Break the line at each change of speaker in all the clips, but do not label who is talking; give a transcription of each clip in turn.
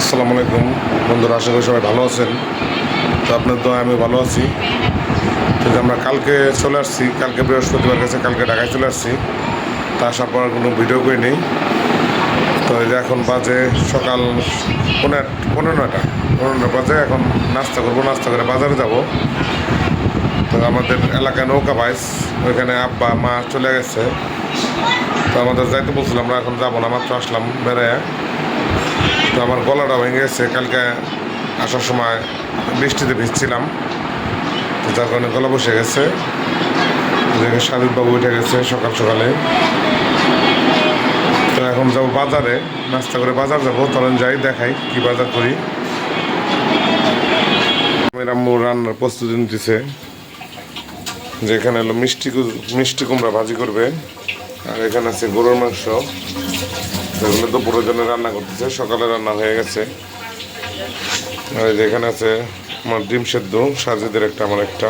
আসসালামু আলাইকুম। বন্ধুরা, আশা করি সবাই ভালো আছেন। তো আপনার তো আমি ভালো আছি। তো আমরা কালকে চলে আসছি, কালকে বৃহস্পতিবার কাছে কালকে ঢাকায় চলে আসছি। তা আসার পর কোনো ভিডিও করে নেই। তো এই যে এখন বাজে সকাল পনেরো পনেরো নয়টা, পনেরো নটা বাজে, এখন নাস্তা করব, নাস্তা করে বাজারে যাব। তো আমাদের এলাকায় নৌকা বাইস, ওইখানে আব্বা, মা চলে গেছে। তো আমাদের যাইতে বলছিলাম আমরা এখন যাব না, মাত্র আসলাম বেড়ায় তো আমার গলাটা ভেঙে গেছে। কালকে আসার সময় বৃষ্টিতে ভিজছিলাম। তো যার কারণে গলা বসে গেছে। দেখে সাবিরবাবু উঠে গেছে সকাল সকালে। তো এখন যাব বাজারে। নাস্তা করে বাজার যাব। তখন যাই, দেখাই কি বাজার করি। রান্নার প্রস্তুতি নিতেছে। যেখানে হলো মিষ্টি মিষ্টি কুমড়া ভাজি করবে। আর এখানে আছে গরুর মাংস। এগুলো দুপুরের জন্য রান্না করতেছে, সকালে রান্না হয়ে গেছে। আর এই যে এখানে আছে আমার ডিম সেদ্ধ, সাজিদের একটা, আমার একটা।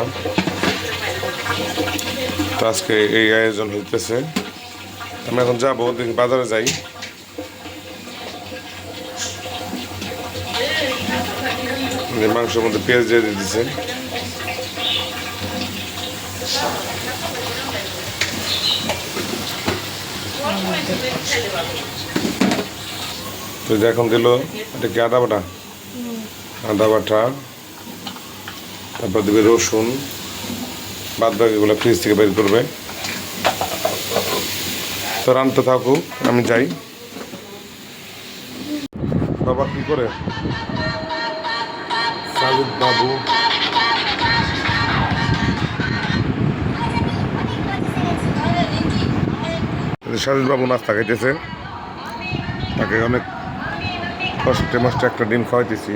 তো আজকে এই আয়োজন হইতেছে। আমি এখন যাব দেখি বাজারে যাই। মাংসের মধ্যে পেঁয়াজ দিয়ে দিতেছে। তো এখন দিল, এটা কি আদা বাটা? আদা বাটা, তারপর দিবে রসুন। বাদ বাকিগুলো ফ্রিজ থেকে বের করবে। তো রানতে থাকুক, আমি যাই। বাবা কি করে? সাজিদ বাবু। সাজিদ বাবু নাস্তা খাইতেছে। তাকে অনেক কষ্টে মষ্টে একটা ডিম খাওয়াইতেছি।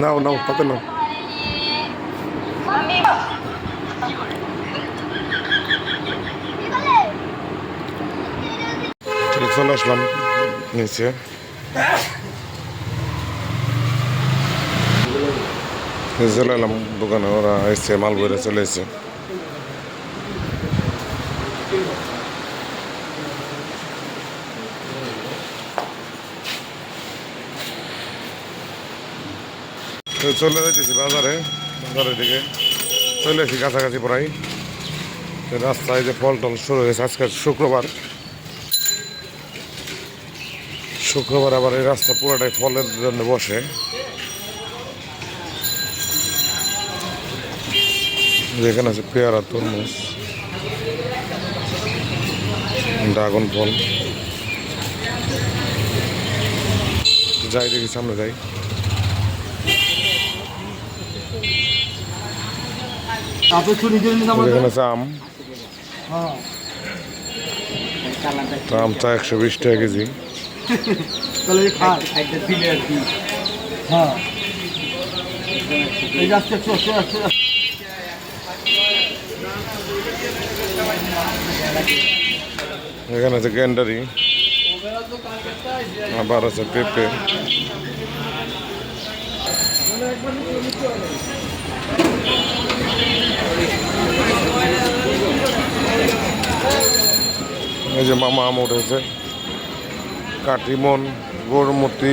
নাও নাও তাতে নাও। চলে আসলাম নিচে। চলে এলাম দোকানে ওরা এসছে মাল বইরে চলে এসছে চলে যাইতেছি বাজারে, বাজারের দিকে। চলে এসেছি কাছাকাছি প্রায়। রাস্তায় যে ফল টল শুরু হয়েছে আজকে শুক্রবার। শুক্রবার আবার এই রাস্তা পুরোটাই ফলের জন্য বসে। যেখানে আছে পেয়ারা, তরমুজ, ড্রাগন ফল। যাই দেখি সামনে যাই
আপনি চুরি করে নিতে আমাদের
যেখানে আছে আম আমটা একশো বিশ টাকা কেজি।
হ্যাঁ।
এখানে আছে গ্যান্ডারি। আবার আছে পেঁপে। এই যে মামা আম উঠেছে কাটিমন গোরমতি।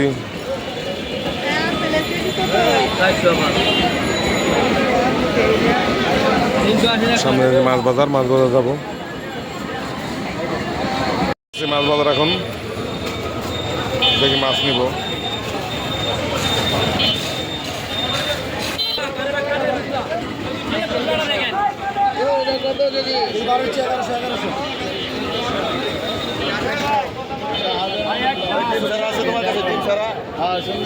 সামনে মাছ বাজার মাছ বাজার যাব। মাছ বাজার এখন। দেখি মাছ নিব
বারোশো এগারোশো এগারোশো হ্যাঁ সুন্দর ডিম চা ডিম না ডিম না ডিম না ডিম ছাড়া সব ডিম ছাড়া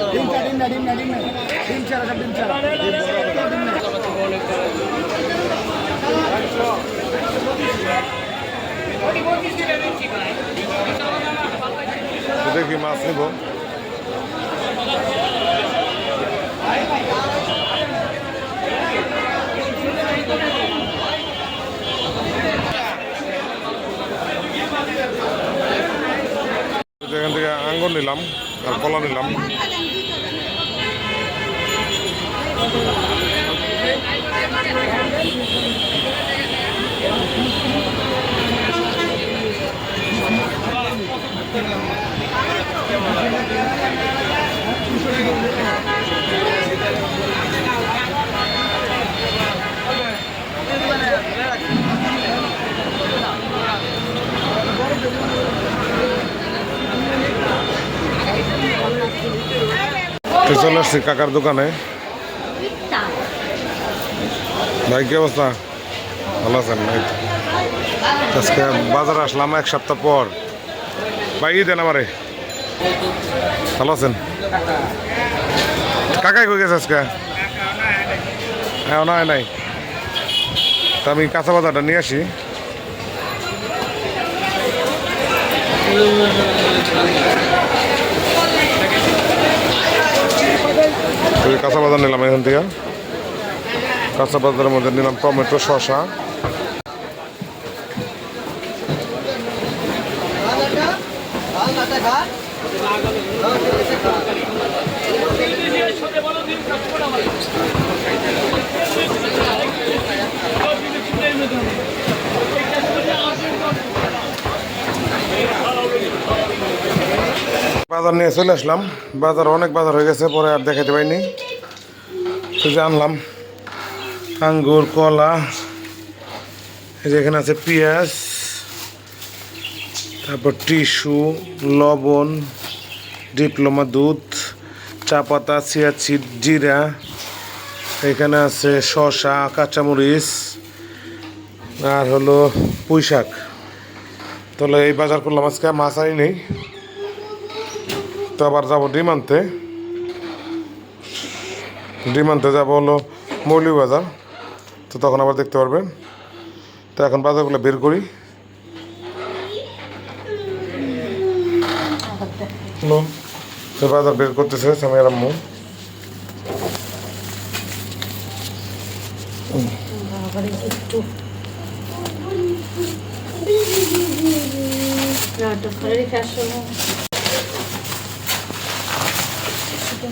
ডিম না
তো দেখি মাছ নিব। এখান থেকে আঙ্গুর নিলাম আর কলা নিলাম। তো চলে আসছি কাকার দোকানে। ভাই, কি অবস্থা? ভালো আছেন? আজকে বাজারে আসলাম এক সপ্তাহ পর। ভাই ই দেন আমারে। ভালো আছেন? কাকাই কই গেছে আজকে? হ্যাঁ নয় নাই। তা আমি কাঁচা বাজারটা নিয়ে আসি। এই কাঁচা বাজার নিলাম এখান থেকে। কাঁচা বাজারের মধ্যে নিলাম টমেটো শসা। বাজার নিয়ে চলে আসলাম। বাজার অনেক বাজার হয়ে গেছে, পরে আর দেখাতে পাইনি যে আনলাম, আঙ্গুর, কলা, এই যে এখানে আছে পেঁয়াজ, তারপর টিস্যু, লবণ, ডিপ্লোমা দুধ, চা পাতা চিয়াচি জিরা, এখানে আছে শসা, কাঁচামরিচ, আর হলো পুঁই শাক তাহলে এই বাজার করলাম আজকে মাছ আনি নেই। তো আবার যাব ডিম আনতে ডিম আনতে যাব হলো মৌলি বাজার তো তখন আবার দেখতে পারবেন। তো এখন বাজারগুলো বের করি। বাজার বের করতেছে সামিয়ার আম্মু তো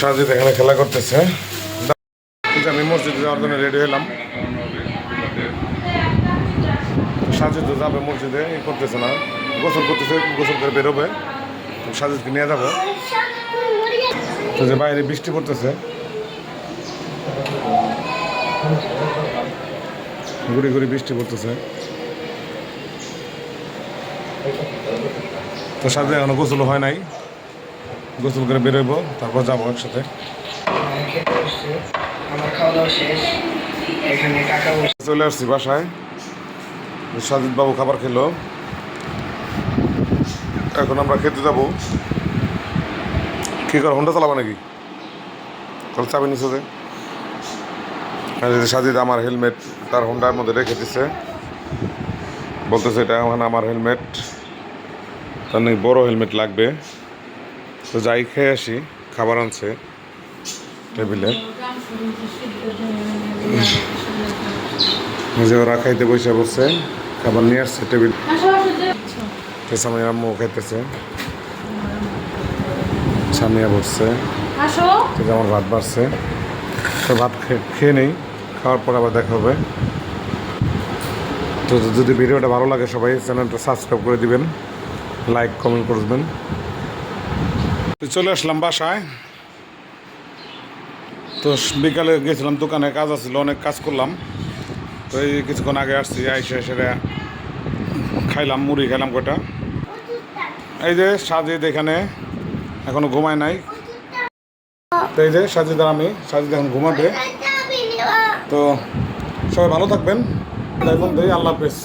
সাজিদ এখানে খেলা করতেছে। আমি মসজিদে যাওয়ার জন্য রেডি হলাম সাজিদ যাবে মসজিদে করতেছে না। গোসল করতেছে, গোসল করে বেরোবে। সাজিদকে নিয়ে যাব। তো যে বাইরে বৃষ্টি পড়তেছে গুড়ি গুড়ি বৃষ্টি পড়তেছে। তো সাথে এখনও গোসল হয় নাই। গোসল করে বেরোবো তারপর যাব একসাথে। চলে আসছি বাসায়। সাজিদ বাবু খাবার খেলো। এখন আমরা খেতে যাব। কি কর, হোন্ডা চালাবো নাকি? তাহলে চাবি নিচে সাজিদ আমার হেলমেট তার হোন্ডার মধ্যে রেখে দিছে। বলতেছে এটা এখন আমার হেলমেট। তার নাকি বড়ো হেলমেট লাগবে। তো যাই খেয়ে আসি খাবার আনছে টেবিলে। নিজে ওরা খাইতে বসে বসে খাবার নিয়ে আসছে টেবিল। সামিয়া আম্মু খাইতেছে। সামিয়া বসছে। আমার ভাত বাড়ছে। তো ভাত খেয়ে নেই। খাওয়ার পর আবার দেখা হবে। তো যদি ভিডিওটা ভালো লাগে সবাই, চ্যানেলটা সাবস্ক্রাইব করে দিবেন লাইক কমেন্ট করবেন। তো চলে আসলাম বাসায়। তো বিকালে গেছিলাম দোকানে, কাজ আছিল, অনেক কাজ করলাম। তো এই কিছুক্ষণ আগে আসছি, আইসে এসে খাইলাম, মুড়ি খাইলাম কটা এই যে সাজিদ এখানে, এখনও ঘুমায় নাই। তো এই যে সাজিদ আর আমি, সাজিদ এখন ঘুমাবে। তো সবাই ভালো থাকবেন। এখন আল্লাহ হাফেজ।